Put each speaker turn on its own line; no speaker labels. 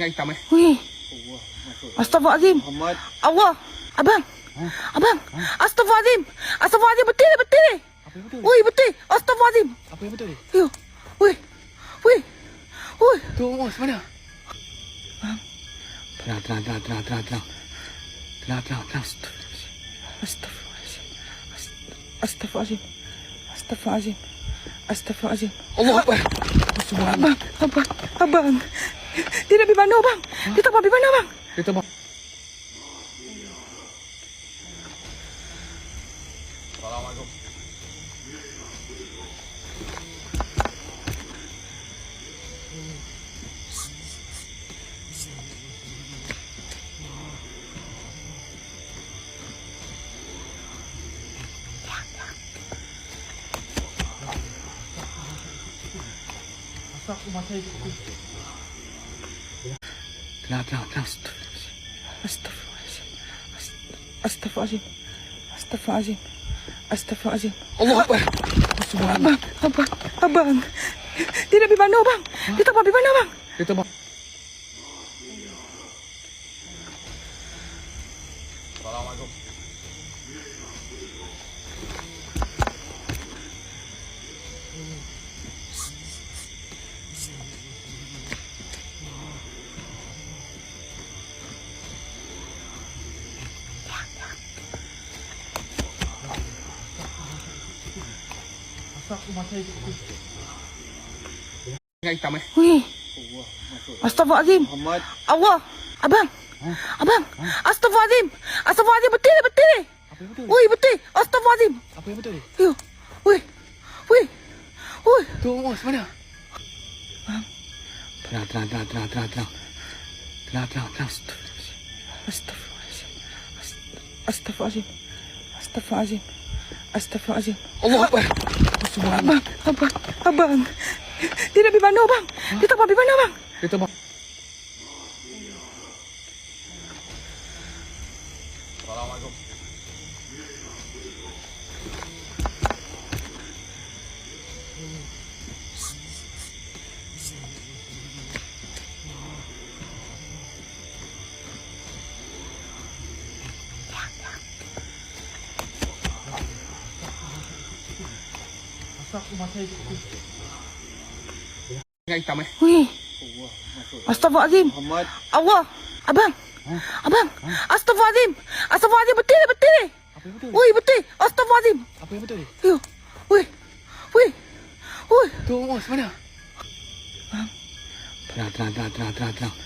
Yang hitam eh.
Wih.
Muhammad
Allah. Abang. Abang. Astagfirullahaladzim. Astagfirullahaladzim. Betul ni, betul ni.
Apa yang betul?
Ui, betul. Astagfirullahaladzim.
Apa yang betul ni?
Yo. Wih. Wih. Wih.
Tu Amos mana? Tenang, tenang, tenang, tenang, tenang, tenang. Tenang, tenang, tenang.
Astagfirullahaladzim. Astagfirullahaladzim. Astagfirullahaladzim. Astagfirullahaladzim.
Allah Akbar. Subhanallah.
Abang. Abang. Abang. Dia nak pergi mana, bang? Dia tak pergi mana, bang?
Dia tak Tenang, tenang, tenang.
Astagfirullahaladzim. Astagfirullahaladzim. Astagfirullahaladzim. Astagfirullahaladzim.
Allah Akbar. Subhanallah.
Abang. Abang. Abang. Dia nak pergi mana, bang? Dia tak apa pergi mana, bang?
Dia tak
Hitam eh.
Wih. Astagfirullahaladzim.
Muhammad
Allah. Abang. Abang. Astagfirullahaladzim. Astagfirullahaladzim. Betul ni, betul ni.
Apa yang betul?
Ui, betul. Astagfirullahaladzim.
Apa yang betul ni?
Yo. Wih. Wih. Wih.
Tu Amos mana? Tenang, tenang, tenang, tenang, tenang, tenang. Tenang, tenang, tenang.
Astagfirullahaladzim. Astagfirullahaladzim. Astagfirullahaladzim. Astagfirullahaladzim.
Allah Akbar.
Abang. Abang. Abang. Dia nak pergi mana, bang? Dia tak pergi mana, bang?
Dia tak
Yang hitam eh.
Wih. Astagfirullahaladzim.
Muhammad
Allah. Abang. Abang. Astagfirullahaladzim. Astagfirullahaladzim. Betul ni, betul ni.
Apa yang betul?
Ui, betul. Astagfirullahaladzim.
Apa yang betul ni?
Yo. Wih. Wih. Wih.
Tu Amos mana? Tenang, tenang, tenang, tenang, tenang, tenang.